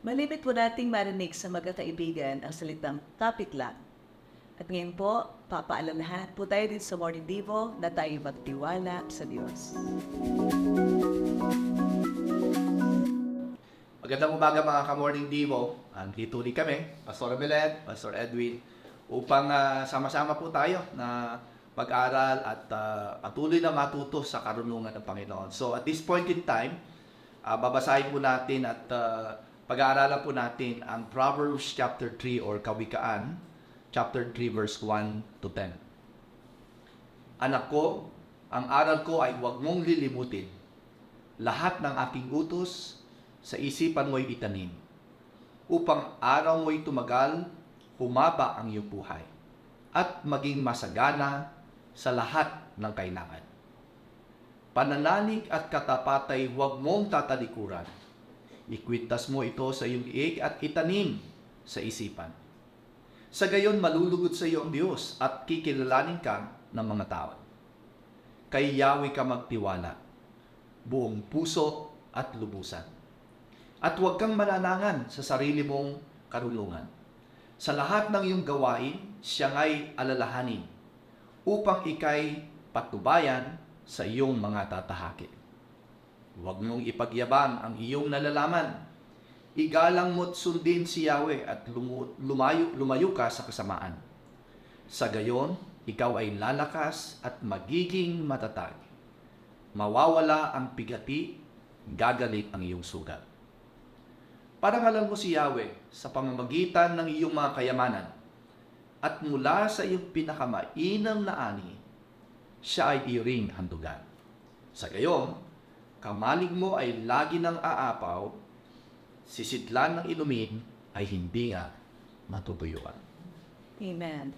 Malimit po nating marinig sa magkakaibigan ang salitang topic lang. At ngayon po, papaalalahan po tayo din sa Morning Devo na tayo magtiwala sa Diyos. Magandang umaga mga ka-morning Devo. Andito ulit kami, Pastor Abelet, Pastor Edwin, upang ah, sama-sama po tayo na mag-aral at ah, patuloy na matuto sa karunungan ng Panginoon. So at this point in time, ah, babasahin po natin at ah, pag-aaralan po natin ang Proverbs chapter 3 or Kawikaan, chapter 3 verse 1 to 10. Anak ko, ang aral ko ay huwag mong lilimutin. Lahat ng aking utos sa isipan mo'y itanim. Upang araw mo'y tumagal, humaba ang iyong buhay. At maging masagana sa lahat ng kailangan. Pananalig at katapatay huwag mong tatalikuran. Ikwintas mo ito sa iyong iig at itanim sa isipan. Sa gayon malulugod sa iyo ang Diyos at kikilalanin ka ng mga tao. Kay Yahweh ka magtiwala, buong puso at lubusan. At huwag kang mananangan sa sarili mong karulungan. Sa lahat ng iyong gawain, siya ay alalahanin upang ikay patubayan sa iyong mga tatahakin. Huwag mong ipagyabang ang iyong nalalaman. Igalang mo't sundin si Yahweh at lumayo, lumayo ka sa kasamaan. Sa gayon, ikaw ay lalakas at magiging matatag. Mawawala ang pigati, gagalit ang iyong sugat. Parangalan mo si Yahweh sa pamamagitan ng iyong mga kayamanan at mula sa iyong pinakamainam na ani, siya ay iyong handugan. Sa gayon, kamalig mo ay lagi ng aapaw, sisidlan ng inumin ay hindi nga matutuyuan. Amen.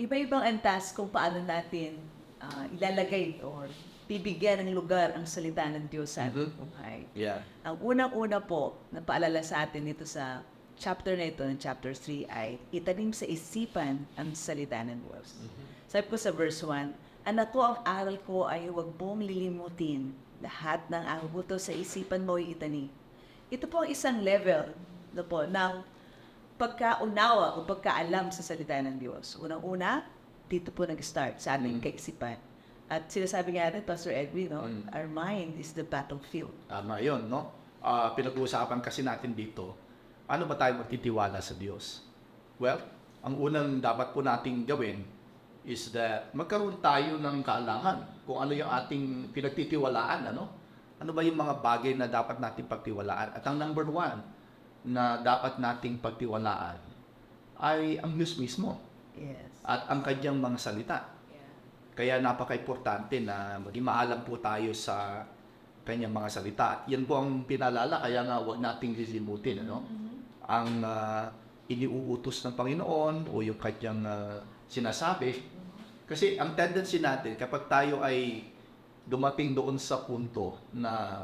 Iba-ibang antas kung paano natin ah, ilalagay or bibigyan ng lugar ang salita ng Diyos sa ating Mhm. buhay. Yeah. Ang unang-una po na paalala sa atin ito sa chapter na ito, ng chapter 3, ay itanim sa isipan ang salita ng Diyos. Sabi ko sa verse 1, Anak ko, ang aral ko ay huwag mong lilimutin. Lahat ng abuto sa isipan mo ay itanim. Ito po ang isang level no po, ng pagkaunawa o pagkaalam sa salita ng Diyos. Unang-una, dito po nag-start sa ating Mm. kaisipan. At sinasabi nga rin, Pastor Edwin, no, Mm. our mind is the battlefield. Tama yun, no? Ah, pinag-uusapan kasi natin dito, ano ba tayo magtitiwala sa Diyos? Well, ang unang dapat po nating gawin is that magkaroon tayo ng kaalangan kung ano yung ating pinagtitiwalaan, ano? Ano ba yung mga bagay na dapat nating pagtiwalaan? At ang number one na dapat nating pagtiwalaan ay ang Diyos mismo Yes. at ang kanyang mga salita. Yeah. Kaya napaka-importante na maging maalam po tayo sa kanyang mga salita. At yan po ang pinalala, kaya nga huwag nating lilimutin ano? ang ah, iniuutos ng Panginoon o yung kanyang ah, sinasabi. Kasi ang tendency natin, kapag tayo ay dumating doon sa punto na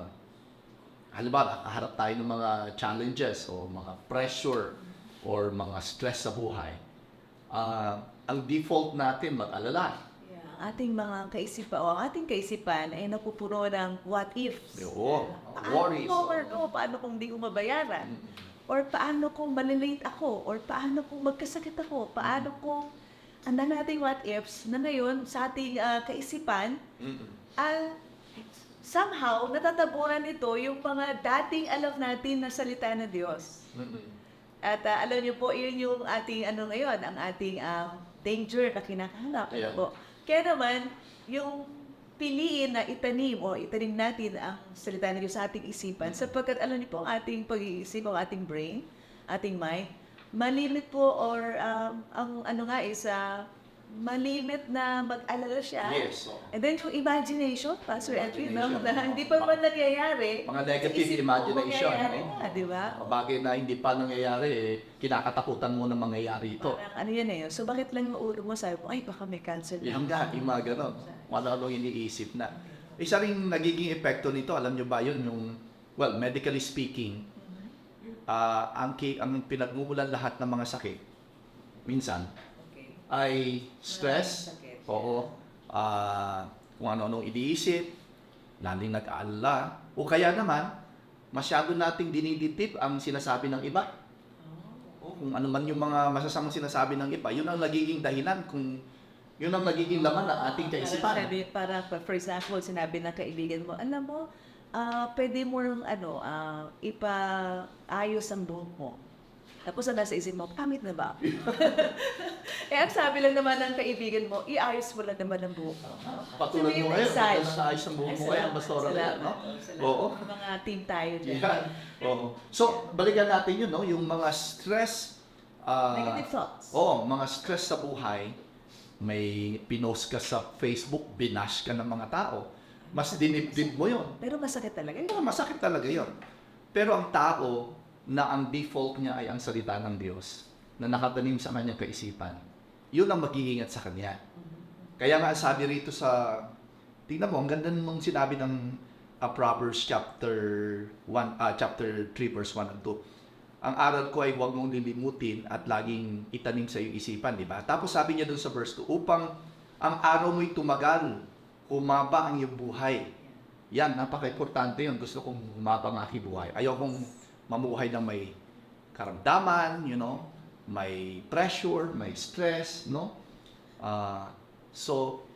halimbawa, kaharap tayo ng mga challenges o mga pressure or mga stress sa buhay, ah, ang default natin mag-alala. Yeah. Ang ating mga kaisipan, o ang ating kaisipan ay napupuno ng what ifs. Oo, Paano worries. ko, or, oh, paano kung di ko mabayaran? Or paano kung malilate ako? Or paano kung magkasakit ako? Paano kung ang nating what ifs na ngayon sa ating ah, kaisipan, Mm-mm. ah, somehow natatabunan ito yung mga dating alam natin na salita ng Diyos. At ah, alam niyo po, yun yung ating ano ngayon, ang ating ah, danger na kinakaharap. Yeah. Po. Kaya naman, yung piliin na itanim o itanim natin ang salita ng Diyos sa ating isipan sapagkat alam niyo po ang ating pag-iisip, ang ating brain, ating mind, malimit po or um, ang ano nga is ah, malimit na mag-alala siya. Yes. And then yung imagination, Pastor Edwin, no? Na hindi pa man nangyayari. Mga negative imagination, no? na, di ba? Bagay na hindi pa nangyayari, eh, kinakatakutan mo na mangyayari ito. Parang ano yan eh. So bakit lang ulo mo sabi mo, ay baka may cancer. Yung yung mga ganon. Wala nang iniisip na. Isa ring nagiging epekto nito, alam nyo ba yun, yung, well, medically speaking, ah ang, ang pinagmumulan lahat ng mga sakit, minsan, Okay. ay stress, Sakit. oo, ah kung ano-anong iniisip, laling nag-aalala, o kaya naman, masyado nating diniditip ang sinasabi ng iba. O kung ano man yung mga masasamang sinasabi ng iba, yun ang nagiging dahilan kung yun ang nagiging laman ng ating Parang kaisipan. sabi, para, for example, sinabi ng kaibigan mo, alam mo, ah pwede mo ano, ah, ipaayos ang buhok mo. Tapos ang nasa isip mo, pamit na ba? eh, ang sabi lang naman ng kaibigan mo, iayos mo lang naman ang buhok mo. Patulad mo ngayon, maganda na ayos ang buhok mo ngayon, Pastora Lea, no? Oo. Mga team tayo dyan. Yan. Oo. So, balikan natin yun, no? Yung mga stress, ah, Negative thoughts. Oo, mga stress sa buhay, may pinost ka sa Facebook, binash ka ng mga tao. Mas dinibdib mo yun. Pero masakit talaga. Ito, masakit talaga yon. Pero ang tao na ang default niya ay ang salita ng Diyos na nakatanim sa kanyang kaisipan, yun ang mag-iingat sa kanya. Kaya nga sabi rito sa, tingnan mo, ang ganda nung sinabi ng uh, Proverbs chapter 1, ah, chapter 3 verse 1 and 2. Ang aral ko ay huwag mong lilimutin at laging itanim sa iyong isipan, di ba? Tapos sabi niya dun sa verse 2, upang ang araw mo'y tumagal, humaba ang iyong buhay. Yan, napaka-importante yun. Gusto kong humaba ang aking buhay. Ayaw kong mamuhay ng may karamdaman, you know, may pressure, may stress, no? Ah, so,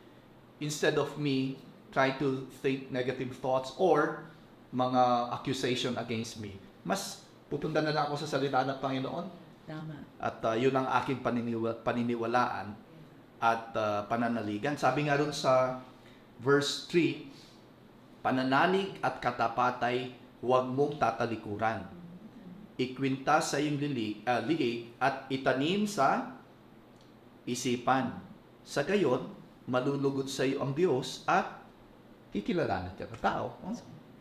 instead of me try to think negative thoughts or mga accusation against me, mas pupunta na lang ako sa salita ng Panginoon Tama. at ah, yun ang aking paniniwa- paniniwalaan at ah, pananaligan. Sabi nga ron sa verse 3, pananalig at katapatay huwag mong tatalikuran. Ikwintas sa iyong lilig, ah, liig at itanim sa isipan. Sa gayon, malulugod sa iyo ang Diyos at kikilalanan ka ng tao. Oh,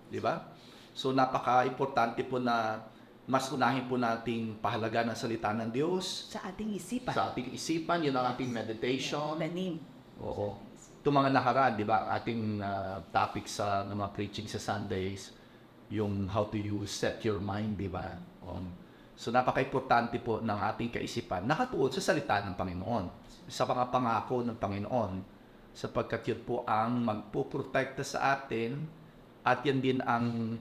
Di ba? So napaka-importante po na mas unahin po nating pahalaga ng salita ng Diyos Sa ating isipan. sa ating isipan, yun ang ating meditation. Tanim. Oo. Ito mga nakaraan, di ba, ating ah, topic sa ng mga preaching sa Sundays, yung how to use, set your mind, di ba? Um, so napaka-importante po ng ating kaisipan, nakatuon sa salita ng Panginoon, sa mga pangako ng Panginoon, sapagkat yun po ang magpuprotekta sa atin at yan din ang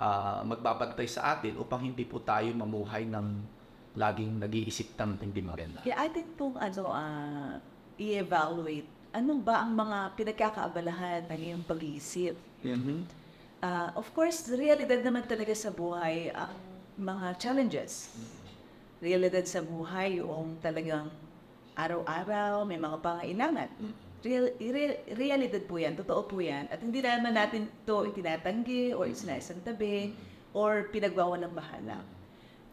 ah, magbabantay sa atin upang hindi po tayo mamuhay ng laging nag-iisip ng hindi maganda. Kaya atin pong ano, ah, i-evaluate, ano ba ang mga pinagkakaabalahan ng iyong pag-iisip? Mhm. Ah, of course, realidad naman talaga sa buhay ang mga challenges. Realidad sa buhay yung talagang araw-araw, may mga pangailangan. Real, real, realidad po yan, totoo po yan. At hindi naman natin ito itinatanggi or isinasang tabi or pinagwawalang bahala.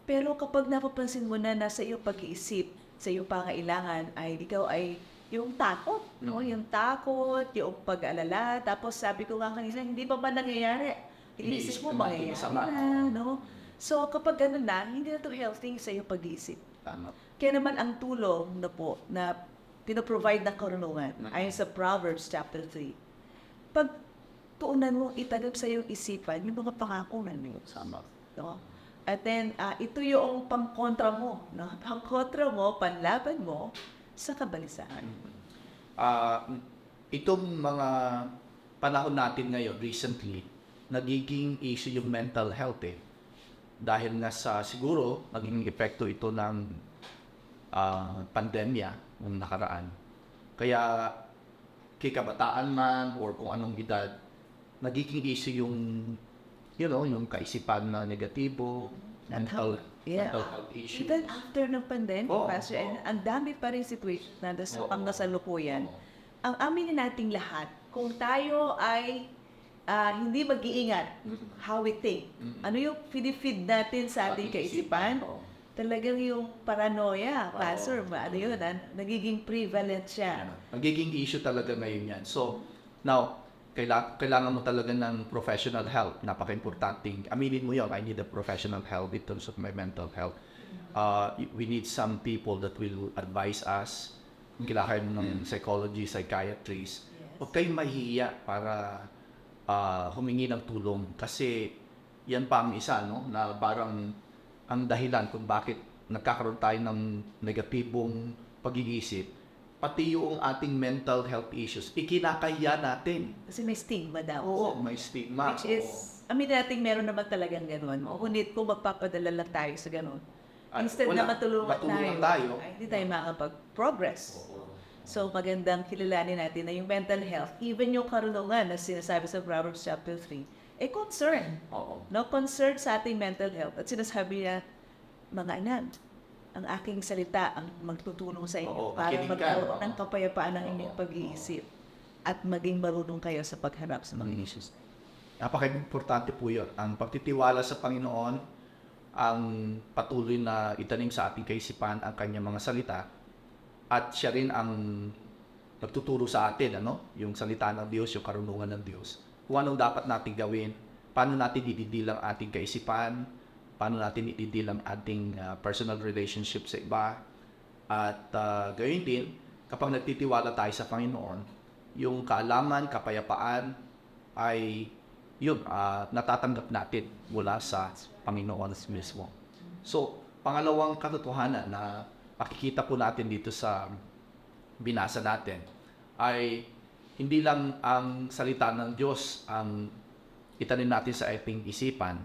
Pero kapag napapansin mo na nasa iyong pag-iisip, sa iyong pangailangan ay ikaw ay yung takot, no? Yung takot, yung pag-alala. Tapos sabi ko nga kanina, hindi pa ba nangyayari? Iniisip mo, mangyayari na, no? So kapag ganun na, hindi na ito healthy sa iyong pag-iisip. Tama. Kaya naman ang tulong na po na pinoprovide ng karunungan ayon sa Proverbs chapter 3. Pag tuunan mo itanong sa iyong isipan yung mga pangako na niyo. Sama. No? At then, ah, ito yung pangkontra mo. No? Pangkontra mo, panlaban mo sa kabalisahan. Ah, itong mga panahon natin ngayon, recently, nagiging issue yung mental health eh. Dahil nga sa siguro, naging epekto ito ng ah, pandemya ng nakaraan. Kaya kay kabataan man or kung anong edad, nagiging issue yung you know, yung kaisipan na negatibo, mental, Yeah. mental health issue. Even after ng pandemic, Oo, Pastor, oo. ang dami pa rin situation na das- Oo. ang. Oo. Ang aminin nating lahat, kung tayo ay ah, hindi mag-iingat how we think, Mm. ano yung feed natin sa ating kaisipan, Oo. Talagang yung paranoia, Oo. Pastor, ano yun, ah, nagiging prevalent siya. Magiging issue talaga ngayon yan. So, now, kaila- kailangan mo talaga ng professional help. Napaka-importanting. Aminin mo yun, I need a professional help in terms of my mental health. Uh, we need some people that will advise us. Kailangan ng psychology, psychiatrist. Huwag kayong mahihiya para uh, humingi ng tulong. Kasi yan pa ang isa, no? Na parang ang dahilan kung bakit nagkakaroon tayo ng negatibong pag-iisip, pati yung ating mental health issues, ikinakaya natin. Kasi may stigma daw. Oo, may stigma. Which is Oo. amin natin meron naman talagang gano'n. O ngunit kung magpapadala lang tayo sa gano'n, At instead wala, na matulungan, tayo, tayo. ay hindi tayo makakapag-progress. So magandang kilalanin natin na yung mental health, even yung karunungan na sinasabi sa Proverbs chapter 3, eh concern. Oo. No concern sa ating mental health. At sinasabi niya, mga anak, ang aking salita ang magtutulong sa inyo Oo, para makinig ka. magkaroon Oo. ng kapayapaan ng inyong Oo. pag-iisip at maging marunong kayo sa pagharap sa mga issues. Napaka-importante po yun. Ang pagtitiwala sa Panginoon, ang patuloy na itanim sa ating kaisipan ang kanyang mga salita at siya rin ang nagtuturo sa atin, ano? Yung salita ng Diyos, yung karunungan ng Diyos. Kung anong dapat natin gawin, paano natin dididil ang ating kaisipan, paano natin dididil ang ating ah, personal relationship sa iba, at uh, gayon din, kapag nagtitiwala tayo sa Panginoon, yung kaalaman, kapayapaan ay yun, ah, natatanggap natin mula sa Panginoon mismo. So, pangalawang katotohanan na makikita po natin dito sa binasa natin ay hindi lang ang salita ng Diyos ang itanim natin sa ating isipan,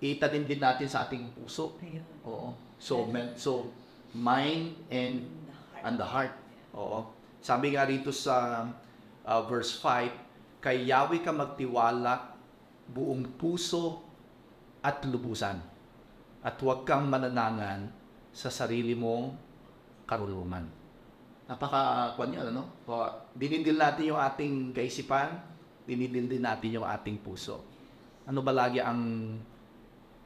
itanim din natin sa ating puso. Ayun. Oo. So, men, so mind and and the heart. Oo. Sabi nga rito sa uh, verse 5, kay Yahweh ka magtiwala buong puso at lubusan. At huwag kang mananangan sa sarili mong karulungan. Napaka kwan yan, ano? O, dinindil natin yung ating kaisipan, dinindil din natin yung ating puso. Ano ba lagi ang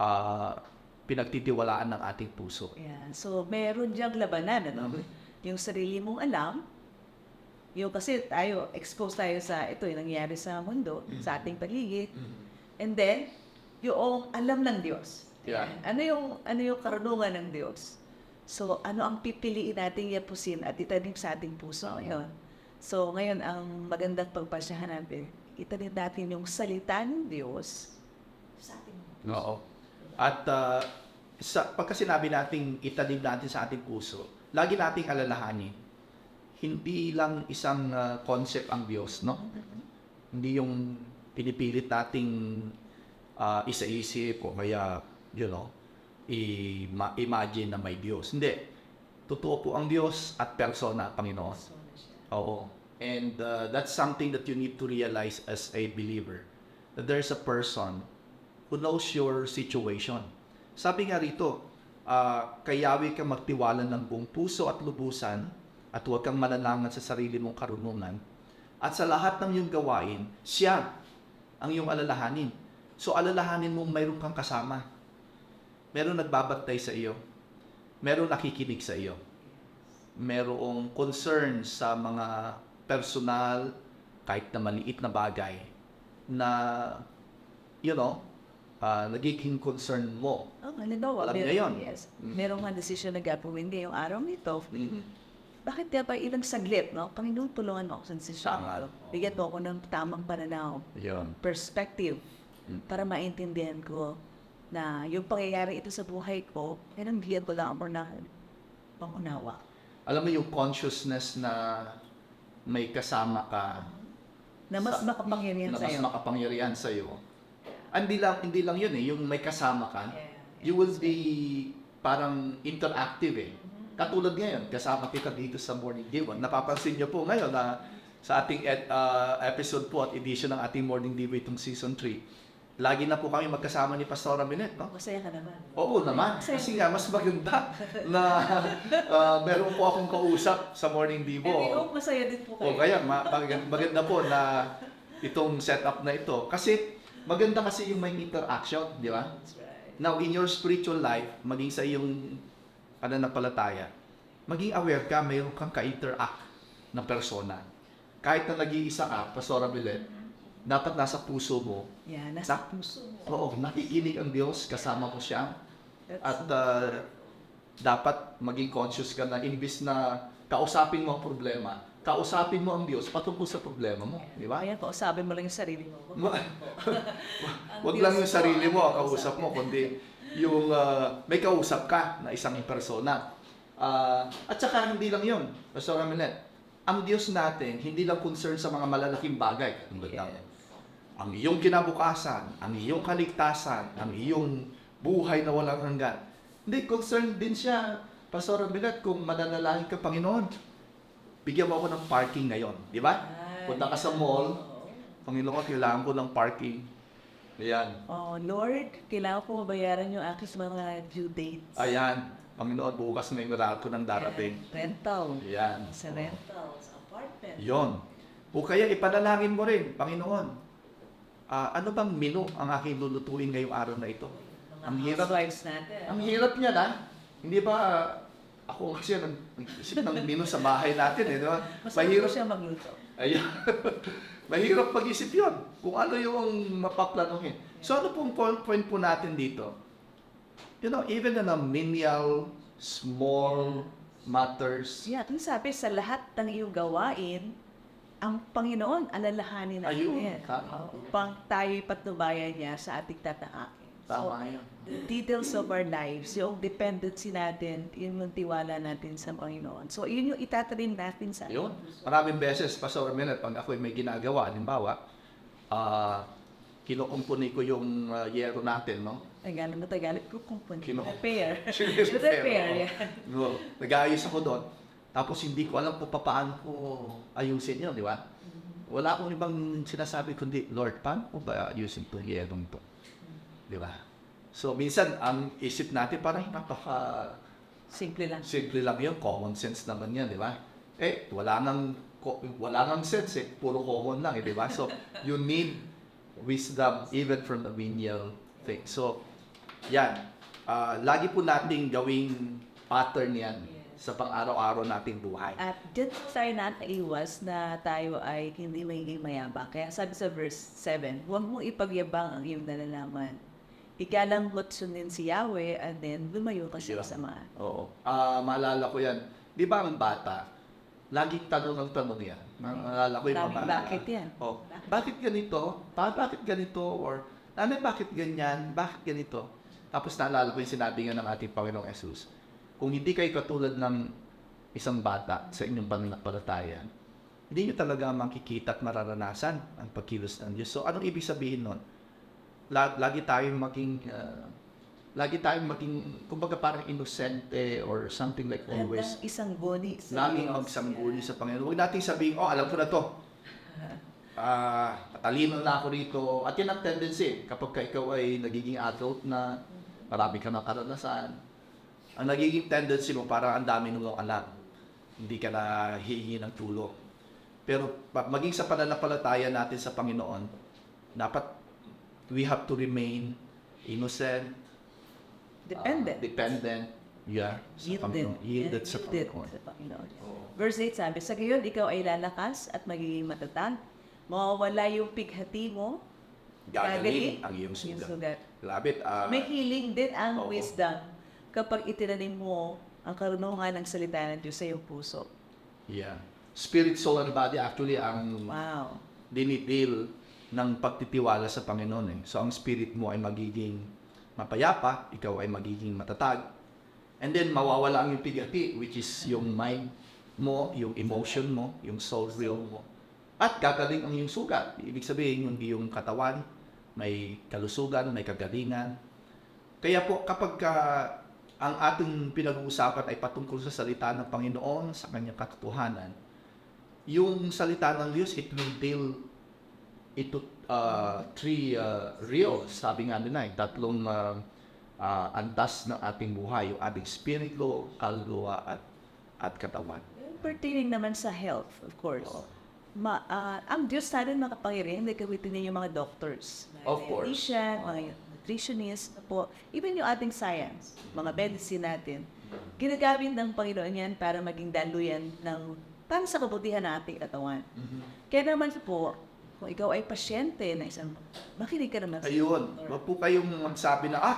ah, pinagtitiwalaan ng ating puso? Yeah. So, meron diyang labanan, ano? Yung sarili mong alam, yung kasi tayo, exposed tayo sa ito, yung nangyayari sa mundo, sa ating paligid. And then, yung alam ng Diyos. Yeah. Ano yung, ano yung karunungan ng Diyos? So, ano ang pipiliin nating yapusin at itanim sa ating puso ngayon? So, ngayon, ang magandang pagpasyahan natin, itanim natin yung salita ng Diyos sa ating puso. Oo. At uh, sa, pagka sinabi nating itanim natin sa ating puso, lagi nating alalahanin, hindi lang isang uh, concept ang Diyos, no? Hindi yung pinipilit nating uh, isa-isip o kaya, you know, i- imagine na may Diyos. Hindi. Totoo po ang Diyos at persona, Panginoon. Oo. And uh, that's something that you need to realize as a believer. That there's a person who knows your situation. Sabi nga rito, uh, kayawi ka magtiwala ng buong puso at lubusan at huwag kang mananangan sa sarili mong karunungan. At sa lahat ng iyong gawain, siya ang iyong alalahanin. So alalahanin mo mayroon kang kasama. Meron nagbabantay sa iyo. Meron nakikinig sa iyo merong concern sa mga personal, kahit na maliit na bagay, na, you know, ah, nagiging concern mo. Oh, halimbawa, Alam niya yun. Yes. Merong nga desisyon na gagawin niya yung araw nito. Bakit kaya ba ilang saglit, no? Panginoon, tulungan mo ako sa desisyon Tama. Bigyan mo ako ng tamang pananaw, Yun. perspective, Mm. para maintindihan ko na yung pangyayari ito sa buhay ko, ay nang bigyan ko lang ng pangunawa. Alam mo yung consciousness na may kasama ka Na mas Sa- makapangyarihan na mas makapangyarihan sa iyo. Hindi lang hindi lang 'yun eh, yung may kasama ka. Yeah, You will be parang interactive eh. Katulad ngayon, kasama kita dito sa Morning Dew. Napapansin niyo po ngayon na sa ating ed- uh, episode po at edition ng ating Morning Dew itong season 3. Lagi na po kami magkasama ni Pastora Minet, no? Masaya ka naman. Oo naman. Kasi nga, mas maganda na uh, meron po akong kausap sa Morning Devo. And we hope masaya din po O kayo. kaya ma- mag- maganda po na itong setup na ito. Kasi maganda kasi yung may interaction, di ba? That's right. Now, in your spiritual life, maging sa iyong pananampalataya, maging aware ka, mayroon kang ka-interact na persona. Kahit na nag-iisa ka, Pastora Milet, dapat nasa puso mo. Yeah, nasa Nak- puso mo. Oo, nakikinig ang Diyos, kasama mo siya. That's- At uh, dapat maging conscious ka na imbis na kausapin mo ang problema, kausapin mo ang Diyos patungkol sa problema mo, di ba? Ayan, kausapin mo lang yung sarili mo. Wa- Ang Wag Diyos lang yung sarili mo ang kausap mo, kundi yung uh, may kausap ka na isang persona. Ah, at saka hindi lang yun, Pastor Ramilet, ang Diyos natin hindi lang concerned sa mga malalaking bagay, katulad ng Yes. Ang iyong kinabukasan, ang iyong kaligtasan, ang iyong buhay na walang hanggan. Hindi, concerned din siya, Pastor Bilat, kung mananalangin ka, Panginoon, bigyan mo ako ng parking ngayon. Di ba? Punta ka sa mall, Panginoon, kailangan ko ng parking. Ayan. Oh, Lord, kailangan ko mabayaran yung aking mga due dates. Ayan. Panginoon, bukas na yung ko ng darating. Rental. Ayan. Sa rental, sa apartment. Yon. O kaya ipanalangin mo rin, Panginoon, ah, ano bang menu ang aking lulutuin ngayong araw na ito? Mga Ang hirap. natin. Ang hirap niya na. Hindi ba ah, ako kasi nang isip ng menu sa bahay natin eh, di ba? Masarap Mahirap. siya magluto. Ayan. Mahirap pag-isip yun. Kung ano yung mapaplanuhin. So ano pong point, point po natin dito? You know, even in a menial, small matters, Yeah, kung sabi sa lahat ng iyong gawain, ang Panginoon alalahanin Ayun, natin. tama. Upang tayo'y patnubayan niya sa ating tataakin. tama yun. the details of our lives, yung dependency natin, yun yung tiwala natin sa Panginoon. So, yun yung itatarin natin sa Yun. Maraming beses, Pastor Minute, pag ako may ginagawa, halimbawa, ah, kinukumpuni ko yung ah, yero natin, no? Tagalog na Tagalog pwede. Kino- Repair. Repair, Repair, oo. yan. No, nag-aayos ako doon. Tapos hindi ko alam kung paano ko ayusin yun, di ba? Wala akong ibang sinasabi kundi, Lord, paano ko ba ayusin itong yerong to? Di ba? So, minsan, ang isip natin parang napaka Simple lang. simple lang yun, common sense naman yan, di ba? Eh, wala nang, wala nang sense eh, puro common lang eh, di ba? So, you need wisdom even from the menial thing. So, yan. Ah, lagi po nating gawing pattern yan sa pang-araw-araw nating buhay. At dyan tayo nataiwas na tayo ay hindi magiging mayabang. Kaya sabi sa verse 7, huwag mong ipagyabang ang iyong nalalaman. Ikalangot sundin si Yahweh and then lumayo ka sa Yeah. kasamaan. Oo. Ah, maalala ko yan. Di ba ang bata, laging tanong ang tanong yan. Maalala ko yung Sabi, mga... bakit yan? Oh, bakit ganito? Pa, bakit ganito? Or, nanay, bakit ganyan? Bakit ganito? Tapos naalala ko yung sinabi nga ng ating Panginoong Jesus. Kung hindi kayo katulad ng isang bata sa inyong pananampalataya, hindi nyo talaga makikita at mararanasan ang pagkilos ng Diyos. So, anong ibig sabihin nun? La- lagi tayong maging, ah, lagi tayong maging, kumbaga parang inosente or something like always. At isang guni sa Laging Diyos. magsangguni sa Panginoon. Huwag nating sabihin, oh, alam ko na to. Ah, talino na ako rito. At yan ang tendency. Kapag ka ikaw ay nagiging adult na, marami ka na karanasan. Ang nagiging tendency mo, parang ang dami nung alam. Hindi ka na hihingi ng tulong. Pero maging sa pananampalataya natin sa Panginoon, dapat we have to remain innocent, Dependent. ah, dependent, yeah, sa. Panginoon. Yielded sa Panginoon. sa Panginoon. Oo. Verse 8 sabi, Sa gayon, ikaw ay lalakas at magiging matatag. Mawawala yung pighati mo. Gagaling ang iyong sugat. Labit, ah, May healing din ang Oo. wisdom kapag itinanim mo ang karunungan ng salita ng Diyos sa iyong puso. yeah. Spirit, soul, and body actually ang Wow. dinidil ng pagtitiwala sa Panginoon. Eh. So, ang spirit mo ay magiging mapayapa, ikaw ay magiging matatag. And then, mawawala ang yung pigati, which is yung mind mo, yung emotion mo, yung soul realm mo. At gagaling ang iyong sugat. Ibig sabihin, yung iyong katawan, may kalusugan, may kagalingan. Kaya po, kapag ka ang ating pinag-uusapan ay patungkol sa salita ng Panginoon, sa kanyang katotohanan, yung salita ng Diyos, it will deal ito uh, three uh, reels, sabi nga nila, eh, tatlong uh, uh, antas ng ating buhay, yung ating spirito, kaluluwa, at, at katawan. Pertaining naman sa health, of course. Oo. Ma, ah, ang Diyos natin makapangyarihan, hindi gamitin niya yung mga doctors. Mga Of course. mga nutritionist, po, even yung ating science, mga medicine natin, ginagamit ng Panginoon yan para maging daluyan ng para sa kabutihan ng ating katawan. Kaya naman po, kung ikaw ay pasyente na isang, makinig ka naman Ayun, wag po kayong magsabi na, ah,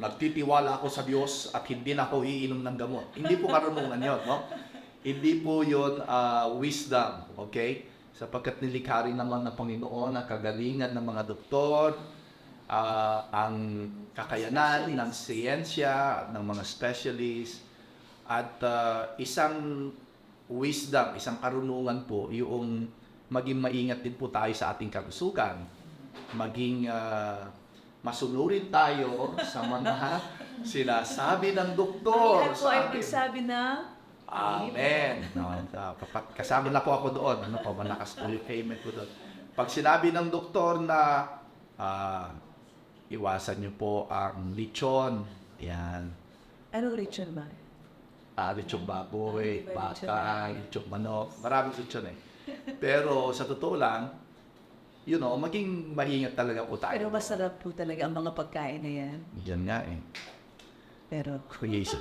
nagtitiwala ako sa Diyos at hindi na ako iinom ng gamot. Hindi po karunungan yun, no? Hindi po yun ah, wisdom, okay? Sapagkat nilikha rin naman ng Panginoon ang kagalingan ng mga doktor, ah, ang kakayanan ng siyensya, ng mga specialist, at ah, isang wisdom, isang karunungan po, yung maging maingat din po tayo sa ating kalusugan. maging ah, masunurin tayo sa mga sinasabi ng doktor. Lahat po ay nagsabi na Amen. No, kasama na po ako doon. Ano po, malakas po yung payment ko doon. Pag sinabi ng doktor na ah, iwasan niyo po ang lechon, yan, Anong ritual ba? ah, lechon baboy, Iba lechon baka, lechon manok, maraming lechon eh. Pero sa totoo lang, you know, maging maingat talaga po tayo. Pero masarap po talaga ang mga pagkain na yan. Yan nga eh. Pero Creation.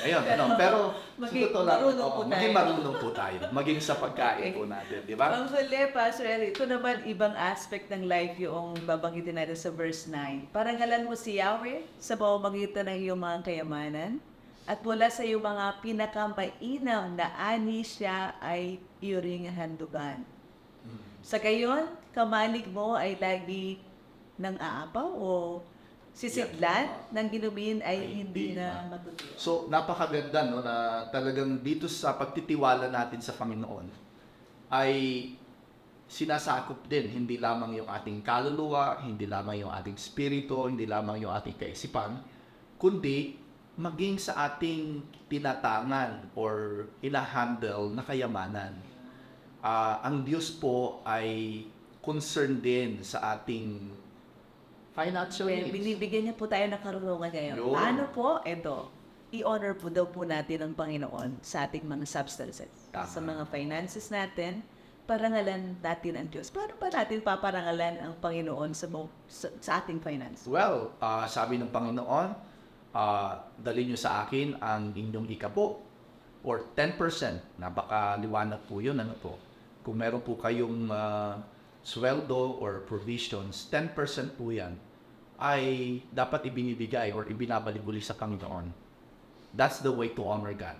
Ayun, ano, pero sa Maging totoo lang, marunong oo, po maging tayo. marunong po tayo. Maging sa pagkain po natin, di ba? Ang huli, Pastor Eric, ito naman ibang aspect ng life yung babanggitin natin sa verse 9. Parangalan mo si Yahweh sa pamamagitan ng iyong mga kayamanan at mula sa iyong mga pinakamainaw na ani siya ay iyong handugan. Sa gayon, kamalig mo ay lagi ng aapaw o sisidlan ng ginumin ay Ay, hindi na matutuyo. So, napakaganda no, na talagang dito sa pagtitiwala natin sa Panginoon ay sinasakop din hindi lamang yung ating kaluluwa, hindi lamang yung ating spirito, hindi lamang yung ating kaisipan, kundi maging sa ating tinatangan or inahandle na kayamanan. Ah, ang Diyos po ay concerned din sa ating financial needs. binibigyan niya po tayo ng karunungan ngayon. Yun. Paano po? Ito, i-honor po daw po natin ang Panginoon sa ating mga substances. Tama. Sa mga finances natin, parangalan natin ang Diyos. Paano ba natin paparangalan ang Panginoon sa, mo, sa, sa ating finance? Well, ah, sabi ng Panginoon, ah, dali nyo sa akin ang inyong ikapo or 10%. Napakaliwanag po yun. Ano po? Kung meron po kayong ah, sweldo or provisions, 10% po yan ay dapat ibinibigay or ibinabalibuli sa Panginoon. That's the way to honor God.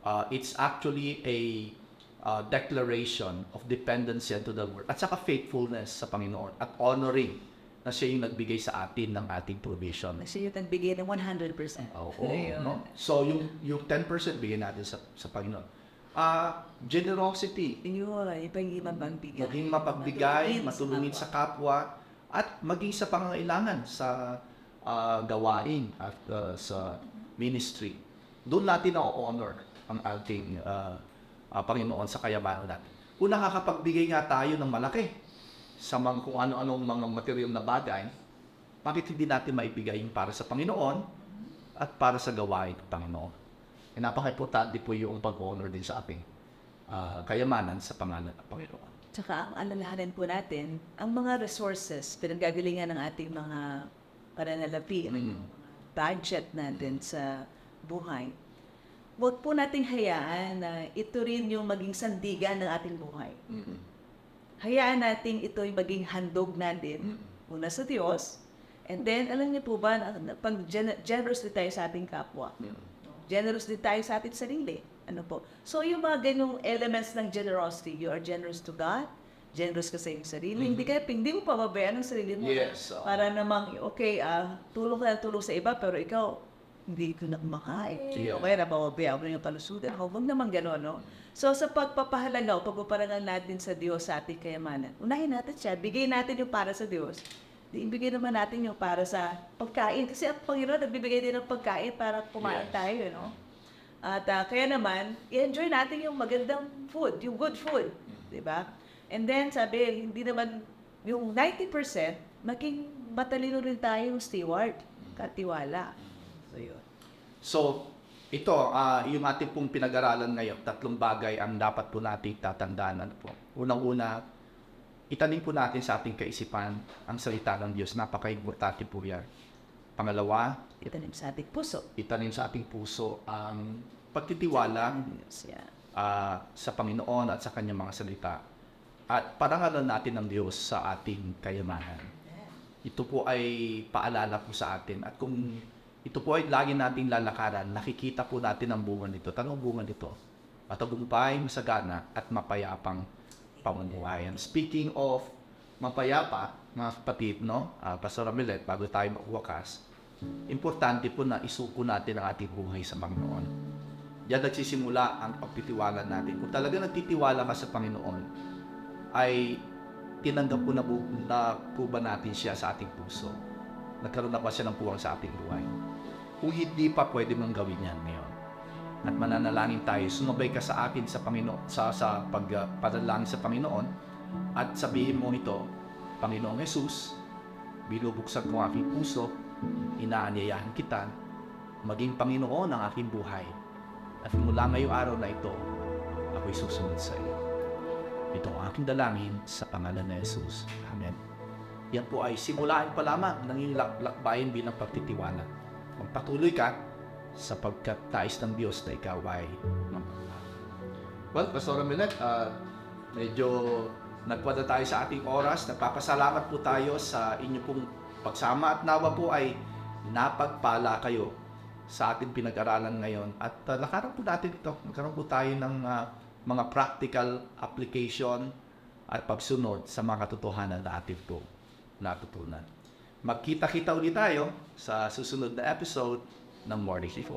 Uh, it's actually a uh, declaration of dependency unto the Lord at saka faithfulness sa Panginoon at honoring na siya yung nagbigay sa atin ng ating provision. Kasi yung nagbigay ng 100%. Oo, Ayun. no? So, yung, yung 10% bigyan natin sa, sa Panginoon. Ah, generosity. Yun, yung magbigay. Maging mapagbigay, matulungin sa kapwa, at maging sa pangangailangan sa ah, gawain at ah, sa ministry. Doon natin na-honor ang ating ah, ah, Panginoon sa kayamanan natin. Kung nakakapagbigay nga tayo ng malaki sa mga kung ano-anong mga material na bagay, bakit hindi natin maibigay yung para sa Panginoon at para sa gawain ng Panginoon? E napaka-importante po yung pag-honor din sa ating ah, kayamanan sa pangalan ng Panginoon. Tsaka ang alalahanin po natin, ang mga resources, pinanggagalingan ng ating mga pananalapi, Mm. budget natin sa buhay, huwag po nating hayaan na ito rin yung maging sandigan ng ating buhay. Hayaan natin ito yung maging handog natin, una sa Diyos, and then, alam niyo po ba, na, pag gen- generous din tayo sa ating kapwa. Generous din tayo sa ating sarili. Ano po? So, yung mga ganyong elements ng generosity, you are generous to God, generous ka sa iyong sarili, hindi ka, hindi mo pababayaan ang sarili mo. Yes, oo. Para namang, okay, ah, tulong ka tulong sa iba, pero ikaw, hindi ko na kumakain. Yeah. Okay, napababayaan mo na yung palusugan. Huwag naman gano'n, no? So, sa pagpapahalaga o pagpaparangal natin sa Diyos sa ating kayamanan, unahin natin siya, bigay natin yung para sa Diyos. Di ibigay naman natin yung para sa pagkain. Kasi ang Panginoon nagbibigay din ng pagkain para kumain Yes. tayo, no? At ah, kaya naman, i-enjoy natin yung magandang food, yung good food. Di ba? And then, sabi, hindi naman, yung 90%, maging matalino rin tayo yung steward, katiwala. So, yun. So, ito, ah, yung ating pong pinag-aralan ngayon, tatlong bagay ang dapat po natin tatandaan. Ano po? Unang-una, itanim po natin sa ating kaisipan ang salita ng Diyos. Napaka-importante po yan. Pangalawa, Itanim sa ating puso. itanim sa ating puso ang pagtitiwala Diyos, yeah. ah, sa Panginoon at sa kanyang mga salita. At parangalan natin ng Diyos sa ating kayamanan. Ito po ay paalala po sa atin. At kung ito po ay lagi nating lalakaran, nakikita po natin ang bunga nito. Tanong bunga nito. Matagumpay, masagana, at mapayapang pamumuhayan. Speaking of mapayapa, mga kapatid, no? Ah, Pastor Amelet, bago tayo magwakas, importante po na isuko natin ang ating buhay sa Panginoon. Diyan nagsisimula ang pagtitiwala natin. Kung talaga nagtitiwala ka sa Panginoon, ay tinanggap po na po, na po ba natin siya sa ating puso? Nagkaroon na ba siya ng puwang sa ating buhay? Kung hindi pa, pwede mong gawin yan ngayon. At mananalangin tayo, sumabay ka sa akin sa Panginoon, sa, sa pagpadalangin sa Panginoon, at sabihin mo ito, Panginoong Jesus, binubuksan ko ang aking puso, inaanyayahan kita, maging Panginoon ang aking buhay. At mula ngayong araw na ito, ako'y susunod sa iyo. Ito ang aking dalangin sa pangalan ni Jesus. Amen. Yan po ay simulaan pa lamang ng iyong lak- lakbayin bilang pagtitiwala. Magpatuloy ka sapagkat tais ng Diyos na ikaw ay. Well, Pastor Milet, uh, medyo nagpada tayo sa ating oras. Nagpapasalamat po tayo sa inyo pong pagsama at nawa po ay napagpala kayo sa ating pinag-aralan ngayon. At uh, lakaran po natin ito. Magkaroon po tayo ng uh, mga practical application at pagsunod sa mga katotohanan na atin po natutunan. Magkita-kita ulit tayo sa susunod na episode ng Morning Shift.